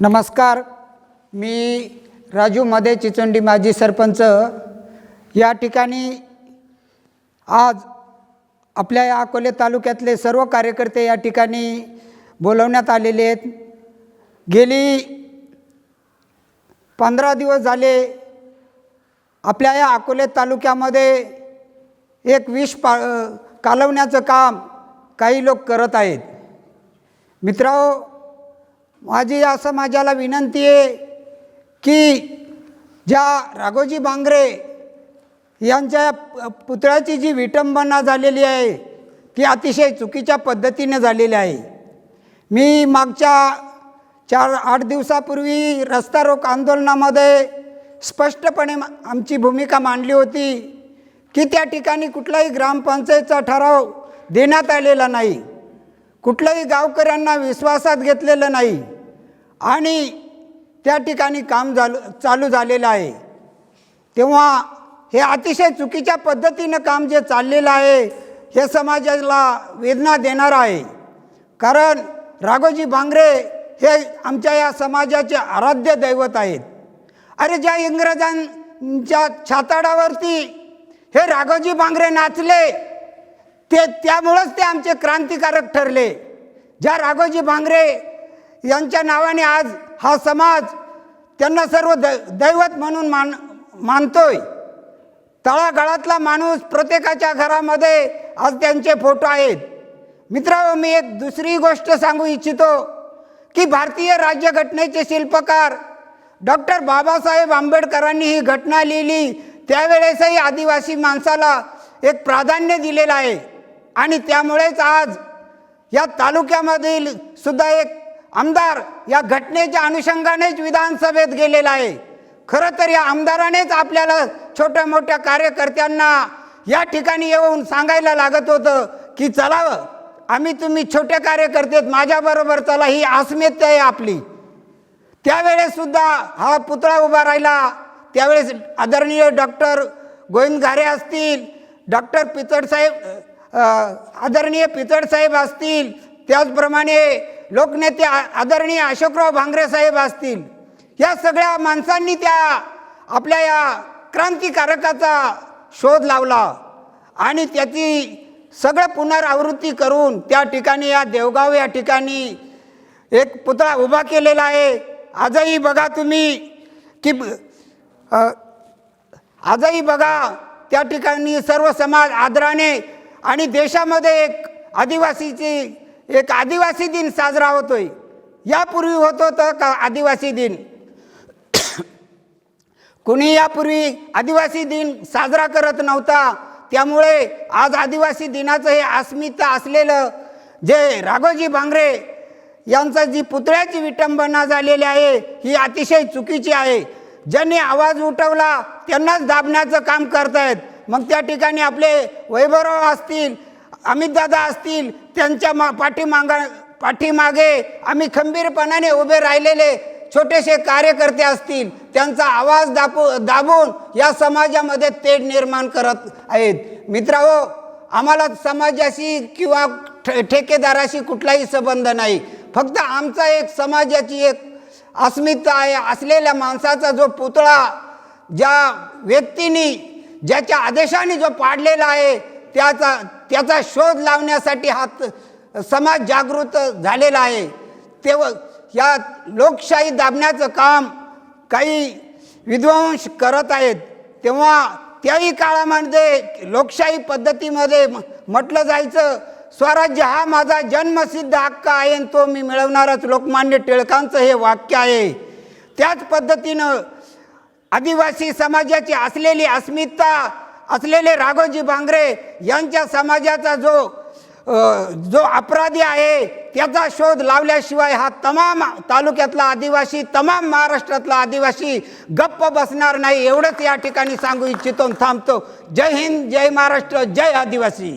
नमस्कार. मी राजू मदे चिचोंडी माजी सरपंच. या ठिकाणी आज आपल्या या अकोले तालुक्यातले सर्व कार्यकर्ते या ठिकाणी बोलवण्यात आलेले आहेत. गेली पंधरा दिवस झाले आपल्या या अकोले तालुक्यामध्ये एक विष पा कालवण्याचं काम काही लोक करत आहेत. मित्रांनो माझी या समाजाला विनंती आहे की ज्या राघोजी बांगरे यांच्या पुतळ्याची जी विटंबना झालेली आहे ती अतिशय चुकीच्या पद्धतीने झालेली आहे. मी मागच्या चार आठ दिवसापूर्वी रस्ता रोक आंदोलनामध्ये स्पष्टपणे आमची भूमिका मांडली होती की त्या ठिकाणी कुठलाही ग्रामपंचायतचा ठराव देण्यात आलेला नाही. कुठल्याही गावकऱ्यांना विश्वासात घेतलेलं नाही. आणि त्या ठिकाणी काम झालं चालू झालेलं आहे. तेव्हा हे अतिशय चुकीच्या पद्धतीनं काम जे चाललेलं आहे हे समाजाला वेदना देणार आहे. कारण राघोजी बांगरे हे आमच्या या समाजाचे आराध्य दैवत आहेत. अरे ज्या इंग्रजांच्या छाताडावरती हे राघोजी बांगरे नाचले ते त्यामुळंच ते आमचे क्रांतिकारक ठरले. ज्या राघोजी भांगरे यांच्या नावाने आज हा समाज त्यांना सर्व द दैवत म्हणून मान मानतोय. तळागाळातला माणूस प्रत्येकाच्या घरामध्ये आज त्यांचे फोटो आहेत. मित्रांनो मी एक दुसरी गोष्ट सांगू इच्छितो की भारतीय राज्यघटनेचे शिल्पकार डॉक्टर बाबासाहेब आंबेडकरांनी ही घटना लिहिली त्यावेळेसही आदिवासी माणसाला एक प्राधान्य दिलेलं आहे. आणि त्यामुळेच आज या तालुक्यामधील सुद्धा एक आमदार या घटनेच्या अनुषंगानेच विधानसभेत गेलेला आहे. खरं तर या आमदारानेच आपल्याला छोट्या मोठ्या कार्यकर्त्यांना या ठिकाणी येऊन सांगायला लागत होतं की चलावं आम्ही तुम्ही छोटे कार्यकर्ते आहेत, माझ्याबरोबर चला ही अस्मिता आहे आपली. त्यावेळेससुद्धा हा पुतळा उभा राहिला. त्यावेळेस आदरणीय डॉक्टर गोविंद घारे असतील डॉक्टर पितळसाहेब आदरणीय पितळसाहेब असतील त्याचप्रमाणे लोकनेते आदरणीय अशोकराव भांगरे साहेब असतील या सगळ्या माणसांनी त्या आपल्या या क्रांतिकारकाचा शोध लावला आणि त्याची सगळं पुनरावृत्ती करून त्या ठिकाणी या देवगाव या ठिकाणी एक पुतळा उभा केलेला आहे. आजही बघा तुम्ही की आजही बघा त्या ठिकाणी सर्व समाज आदराने आणि देशामध्ये एक आदिवासीची एक आदिवासी दिन साजरा होतोय. यापूर्वी होत होतं का आदिवासी दिन? कुणी यापूर्वी आदिवासी दिन साजरा करत नव्हता त्यामुळे आज आदिवासी दिनाचं हे अस्मिता असलेलं जे राघोजी भांगरे यांचा जी पुतळ्याची विटंबना झालेली आहे ही अतिशय चुकीची आहे. ज्यांनी आवाज उठवला त्यांनाच दाबण्याचं काम करतायत. मग त्या ठिकाणी आपले वैभवराव असतील अमितदादा असतील त्यांच्या मा पाठीमागा पाठीमागे आम्ही खंबीरपणाने उभे राहिलेले छोटेसे कार्यकर्ते असतील त्यांचा आवाज दाबू दाबून या समाजामध्ये तेढ निर्माण करत आहेत. मित्रांनो आम्हाला समाजाशी किंवा ठे ठेकेदाराशी कुठलाही संबंध नाही. फक्त आमचा एक समाजाची एक अस्मिता आहे असलेल्या माणसाचा जो पुतळा ज्या व्यक्तीनी ज्याच्या आदेशाने जो पाडलेला आहे त्याचा त्याचा शोध लावण्यासाठी हा त- समाज जागृत झालेला आहे. तेव्हा या लोकशाही दाबण्याचं काम काही विध्वंस करत आहेत. तेव्हा त्याही काळामध्ये लोकशाही पद्धतीमध्ये म- म्हटलं जायचं स्वराज्य हा माझा जन्मसिद्ध हक्क आहे आणि तो मी मिळवणारच. लोकमान्य टिळकांचं हे वाक्य आहे. त्याच पद्धतीनं आदिवासी समाजाची असलेली अस्मिता असलेले राघोजी बांगरे यांच्या समाजाचा जो जो अपराधी आहे त्याचा शोध लावल्याशिवाय हा तमाम तालुक्यातला आदिवासी तमाम महाराष्ट्रातला आदिवासी गप्प बसणार नाही एवढंच या ठिकाणी सांगू इच्छितो थांबतो. जय हिंद जय महाराष्ट्र जय आदिवासी.